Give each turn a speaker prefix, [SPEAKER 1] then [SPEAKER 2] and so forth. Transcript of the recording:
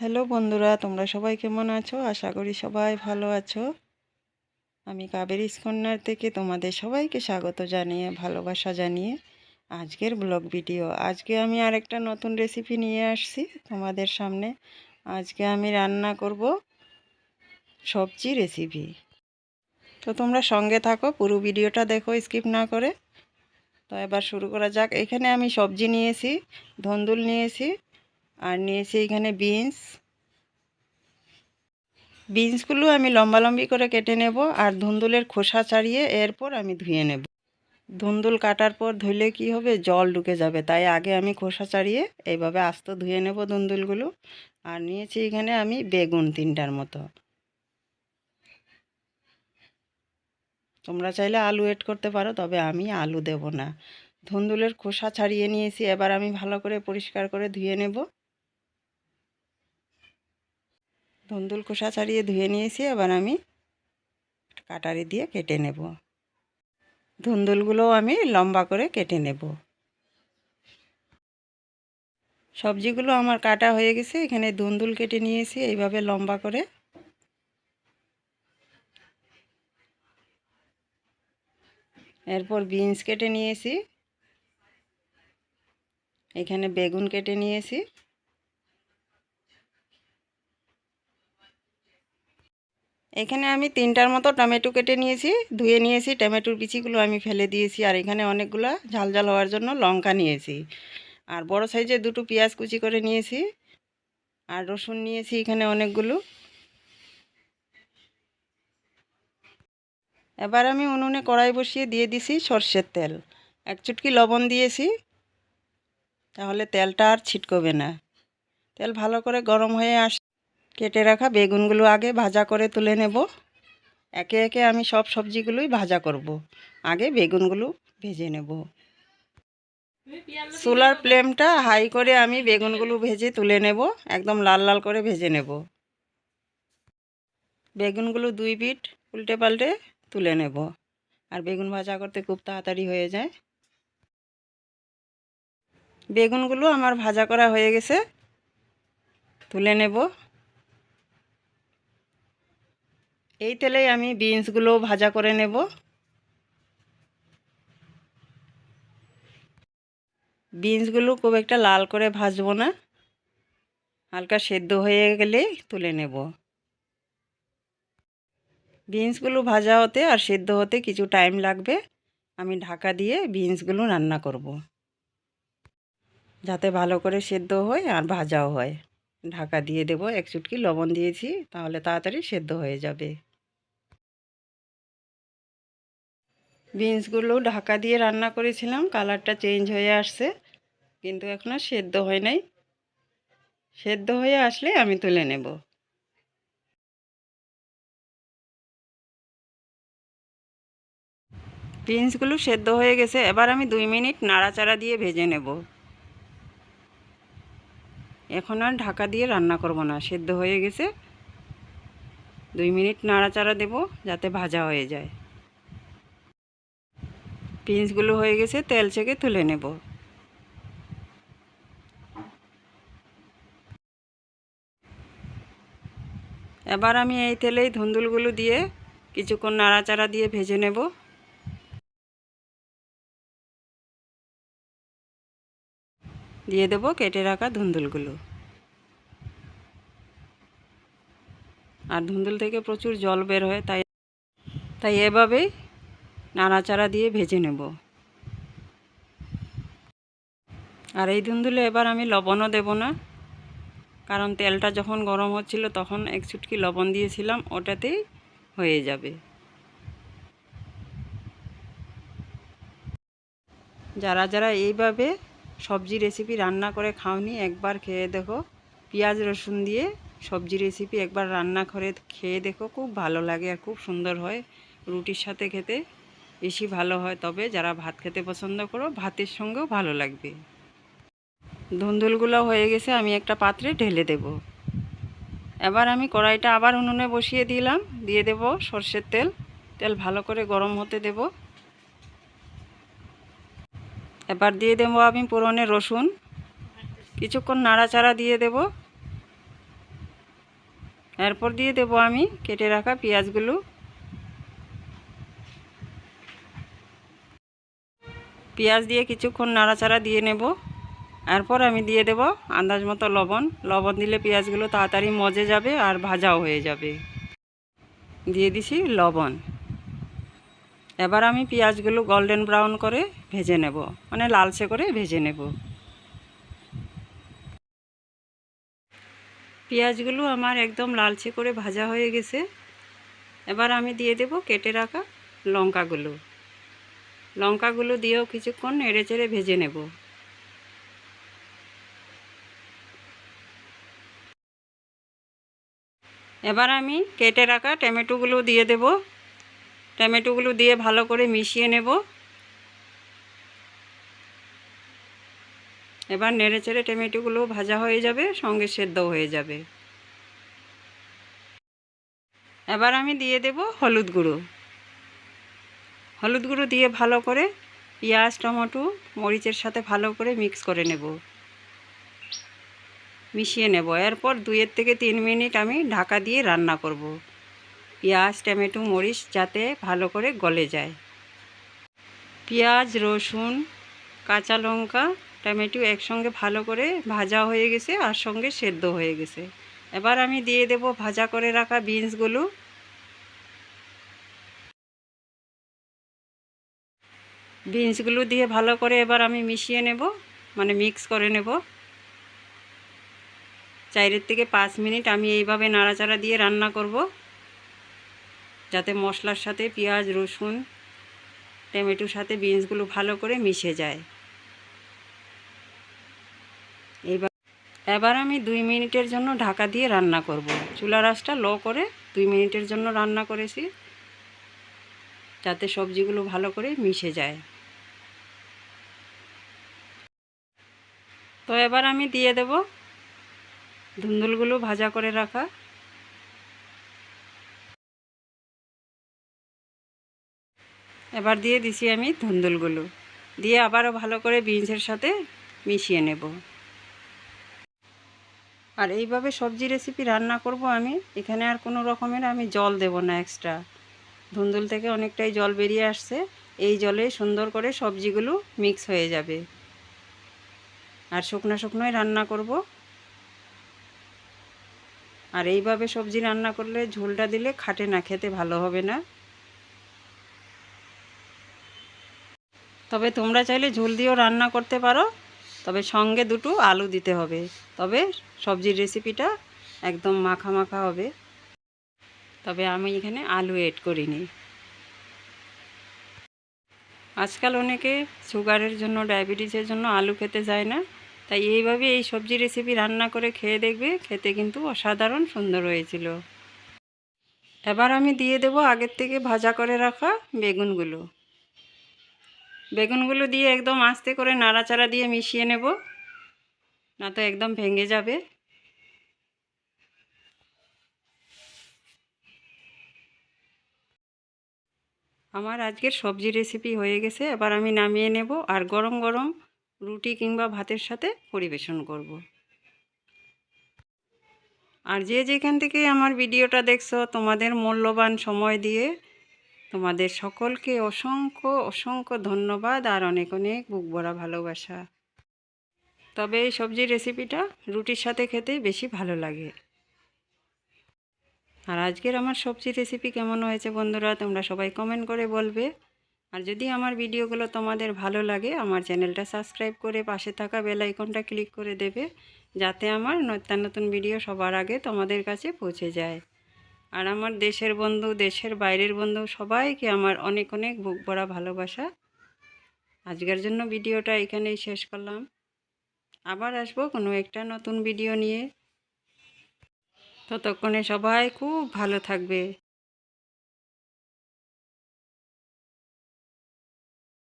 [SPEAKER 1] Hello বন্ধুরা, তোমরা সবাই কেমন আছো? আশা করি সবাই ভালো আছো। আমি কাবেরি স্কন্যার থেকে তোমাদের সবাইকে স্বাগত জানিয়ে, ভালোবাসা জানিয়ে আজকের ব্লগ ভিডিও। আজকে আমি আরেকটা নতুন রেসিপি নিয়ে আসছি তোমাদের সামনে। আজকে আমি রান্না করব সবজি রেসিপি তো তোমরা সঙ্গে থাকো, পুরো ভিডিওটা দেখো স্কিপ না করে। তো এবার শুরু করা যাক। এখানে আমি সবজি নিয়েছি, ধন্দুল নিয়েছি আর নিয়েছি এখানে বিনস। বিনসগুলো আমি লম্বা লম্বি করে কেটে নেব আর ধুন্দুলের খোসা ছাড়িয়ে এরপর আমি ধুয়ে নেব। ধুন্দুল কাটার পর ধুলে কি হবে? জল ঢুকে যাবে। তাই আগে আমি খোসা ছাড়িয়ে এইভাবে আস্ত ধুয়ে নেব ধুন্দুলগুলো। আর নিয়েছি এখানে আমি বেগুন তিনটার মতো। তোমরা চাইলে আলু এড করতে পারো, তবে আমি আলু দেব না। ধুন্দুলের খোসা ছাড়িয়ে নিয়েছি। এবার আমি ভালো করে পরিষ্কার করে ধুয়ে নেব। ধুন্দুল খোসা ছাড়িয়ে ধুয়ে নিয়েছি, এবার আমি কাটারি দিয়ে কেটে নেব। ধুন্দুলগুলোও আমি লম্বা করে কেটে নেব। সবজিগুলো আমার কাটা হয়ে গেছে, এখানে ধুন্দুল কেটে নিয়েছি, এইভাবে লম্বা করে। এরপর বিনস কেটে নিয়েছি, এখানে বেগুন কেটে নিয়েছি। এখানে আমি তিনটার মতো টমেটো কেটে নিয়েছি, ধুয়ে নিয়েছি, টমেটোর বিচিগুলো আমি ফেলে দিয়েছি আর এখানে অনেকগুলো ঝাল ঝাল হওয়ার জন্য লঙ্কা নিয়েছি। আর বড় সাইজের দুটো পেঁয়াজ কুচি করে নিয়েছি আর রসুন নিয়েছি এখানে অনেকগুলো। এবার আমি উনুনে কড়াই বসিয়ে দিয়ে দিছি সর্ষের তেল। এক চুটকি লবণ দিয়েছি, তাহলে তেলটা আর ছিটকবে না। তেল ভালো করে গরম হয়ে আস কেটে রাখা বেগুনগুলো আগে ভাজা করে তুলে নেব। একে একে আমি সব সবজিগুলোই ভাজা করব। আগে বেগুনগুলো ভেজে নেব। সোলার ফ্লেমটা হাই করে আমি বেগুনগুলো ভেজে তুলে নেব। একদম লাল লাল করে ভেজে নেব। বেগুনগুলো দুই পিঠ উল্টে পাল্টে তুলে নেব। আর বেগুন ভাজা করতে খুব তাড়াতাড়ি হয়ে যায়। বেগুনগুলো আমার ভাজা করা হয়ে গেছে। তুলে নেব। এই তেলেই আমি বিনসগুলো ভাজা করে নেব। বিনসগুলো খুব একটা লাল করে ভাজবো না। হালকা সেদ্ধ হয়ে গেলেই তুলে নেব। বিনসগুলো ভাজা হতে আর সেদ্ধ হতে কিছু টাইম লাগবে। আমি ঢাকা দিয়ে বিনসগুলো রান্না করব। যাতে ভালো করে সেদ্ধ হয় আর ভাজাও হয়। ঢাকা দিয়ে দেব এক চুটকি লবণ দিয়েছি, তাহলে তাড়াতাড়ি সেদ্ধ হয়ে যাবে। বিনসগুলো ঢাকা দিয়ে রান্না করেছিলাম, কালারটা চেঞ্জ হয়ে আসছে, কিন্তু এখনও সেদ্ধ হয় নাই। সেদ্ধ হয়ে আসলে আমি তুলে নেব। বিনসগুলো সেদ্ধ হয়ে গেছে, এবার আমি দুই মিনিট নাড়াচাড়া দিয়ে ভেজে নেব। এখন আর ঢাকা দিয়ে রান্না করব না, সেদ্ধ হয়ে গেছে। দুই মিনিট নাড়াচাড়া দেব যাতে ভাজা হয়ে যায়। পিন্সগুলো হয়ে গেছে, তেল ছেঁকে তুলে নেব। এবার আমি এই তেলেই ধুন্দুলগুলো দিয়ে কিছুক্ষণ নাড়াচাড়া দিয়ে ভেজে নেব। দিয়ে দেব কেটে রাখা ধুন্দুলগুলো। আর ধুন্দুল থেকে প্রচুর জল বের হয়, তাই তাই এভাবেই নাড়াচাড়া দিয়ে ভেজে নেব। আর এই ধুন্দুলে এবার আমি লবণও দেব না, কারণ তেলটা যখন গরম হচ্ছিল তখন এক চুটকি লবণ দিয়েছিলাম, ওটাতেই হয়ে যাবে। যারা যারা এইভাবে সবজি রেসিপি রান্না করে খাওনি, একবার খেয়ে দেখো। পেঁয়াজ, রসুন দিয়ে সবজি রেসিপি একবার রান্না করে খেয়ে দেখো, খুব ভালো লাগে আর খুব সুন্দর হয় রুটির সাথে খেতে। বেশি ভালো হয়, তবে যারা ভাত খেতে পছন্দ করো, ভাতের সঙ্গেও ভালো লাগবে। ধুন্দুলগুলো হয়ে গেছে, আমি একটা পাত্রে ঢেলে দেব। এবার আমি কড়াইটা আবার উনুনে বসিয়ে দিলাম, দিয়ে দেব সর্ষের তেল। তেল ভালো করে গরম হতে দেব। এবার দিয়ে দেবো আমি পুরনে রসুন। কিছুক্ষণ নাড়াচাড়া দিয়ে দেব। এরপর দিয়ে দেবো আমি কেটে রাখা পেঁয়াজগুলো। পেঁয়াজ দিয়ে কিছুক্ষণ নাড়াচাড়া দিয়ে নেব। এরপর আমি দিয়ে দেব আন্দাজ মতো লবণ। লবণ দিলে পেঁয়াজগুলো তাড়াতাড়ি মজে যাবে আর ভাজাও হয়ে যাবে। দিয়ে দিছি লবণ। এবার আমি পেঁয়াজগুলো গোল্ডেন ব্রাউন করে ভেজে নেব। মানে লালচে করে ভেজে নেব। পেঁয়াজগুলো আমার একদম লালচে করে ভাজা হয়ে গেছে। এবার আমি দিয়ে দেব কেটে রাখা লঙ্কাগুলো। লঙ্কাগুলো দিয়েও কিছুক্ষণ নেড়ে চেড়ে ভেজে নেব। এবার আমি কেটে রাখা টমেটোগুলো দিয়ে দেব। টমেটোগুলো দিয়ে ভালো করে মিশিয়ে নেব। এবার নেড়ে চেড়ে টমেটোগুলো ভাজা হয়ে যাবে, সঙ্গে সেদ্ধ হয়ে যাবে। এবার আমি দিয়ে দেব হলুদ গুঁড়ো। হলুদ গুঁড়ো দিয়ে ভালো করে পেঁয়াজ, টমেটো, মরিচের সাথে ভালো করে মিক্স করে নেব। মিশিয়ে নেব। এরপর দুইয়ের থেকে তিন মিনিট আমি ঢাকা দিয়ে রান্না করব। পেঁয়াজ, টমেটো, মরিচ যাতে ভালো করে গলে যায়। পেঁয়াজ, রসুন, কাঁচা লঙ্কা, টমেটো একসঙ্গে ভালো করে ভাজা হয়ে গেছে আর সঙ্গে সেদ্ধ হয়ে গেছে। এবার আমি দিয়ে দেব ভাজা করে রাখা বিনসগুলো। বিনসগুলো দিয়ে ভালো করে এবার আমি মিশিয়ে নেব মানে মিক্স করে নেব। চারের থেকে পাঁচ মিনিট আমি এইভাবে নাড়াচাড়া দিয়ে রান্না করব, যাতে মশলার সাথে পেঁয়াজ, রসুন, টমেটোর সাথে বিনসগুলো ভালো করে মিশে যায়। এইবার, এবার আমি দুই মিনিটের জন্য ঢাকা দিয়ে রান্না করব। চুলা রাসটা লো করে দুই মিনিটের জন্য রান্না করেছি। যাতে সবজিগুলো ভালো করে মিশে যায়। তো এবার আমি দিয়ে দেব ধুন্দুলগুলো ভাজা করে রাখা। এবার দিয়ে দিছি আমি ধুন্দুলগুলো। দিয়ে আবারও ভালো করে বিনসের সাথে মিশিয়ে নেব। আর এইভাবে সবজি রেসিপি রান্না করব আমি, এখানে আর কোনো রকমের আমি জল দেব না এক্সট্রা ধুন্দুল থেকে অনেকটাই জল বেরিয়ে আসছে। এই জলে সুন্দর করে সবজিগুলো মিক্স হয়ে যাবে। আর শুকনো শুকনোই রান্না করব। আর এইভাবে সবজি রান্না করলে ঝোলটা দিলে খাটে না, খেতে ভালো হবে না। তবে তোমরা চাইলে ঝোল দিয়েও রান্না করতে পারো। তবে সঙ্গে দুটো আলু দিতে হবে। তবে সবজির রেসিপিটা একদম মাখা মাখা হবে। তবে আমি এখানে আলু এড করিনি। আজকাল অনেকে সুগারের জন্য ডায়াবেটিসের জন্য আলু খেতে যায় না। তাই এইভাবে এই সবজি রেসিপি রান্না করে খেয়ে দেখবে, খেতে কিন্তু অসাধারণ সুন্দর হয়েছিল। এবার আমি দিয়ে দেব আগের থেকে ভাজা করে রাখা বেগুনগুলো। বেগুনগুলো দিয়ে একদম আস্তে করে নাড়াচাড়া দিয়ে মিশিয়ে নেব, না তো একদম ভেঙে যাবে। আমার আজকের সবজি রেসিপি হয়ে গেছে। এবার আমি নামিয়ে নেব আর গরম গরম রুটি কিংবা ভাতের সাথে পরিবেশন করব। আর যে যেখান থেকে আমার ভিডিওটা দেখছ, তোমাদের মূল্যবান সময় দিয়ে তোমাদের সকলকে অসংখ্য অসংখ্য ধন্যবাদ আর অনেক অনেক বুক ভরা ভালোবাসা। তবে এই সবজির রেসিপিটা রুটির সাথে খেতে বেশি ভালো লাগে। আর আজকের আমার সবজি রেসিপি কেমন হয়েছে বন্ধুরা, তোমরা সবাই কমেন্ট করে বলবে। আর যদি আমার ভিডিওগুলো তোমাদের ভালো লাগে, আমার চ্যানেলটা সাবস্ক্রাইব করে পাশে থাকা বেল আইকনটা ক্লিক করে দেবে, যাতে আমার নতুন নতুন ভিডিও সবার আগে তোমাদের কাছে পৌঁছে যায়। আর আমার দেশের বন্ধু, দেশের বাইরের বন্ধু, সবাইকে আমার অনেক অনেক বুক ভরা ভালোবাসা। আজকের জন্য ভিডিওটা এখানেই শেষ করলাম। আবার আসব কোনো একটা নতুন ভিডিও নিয়ে। ততক্ষণে সবাই খুব ভালো থাকবে।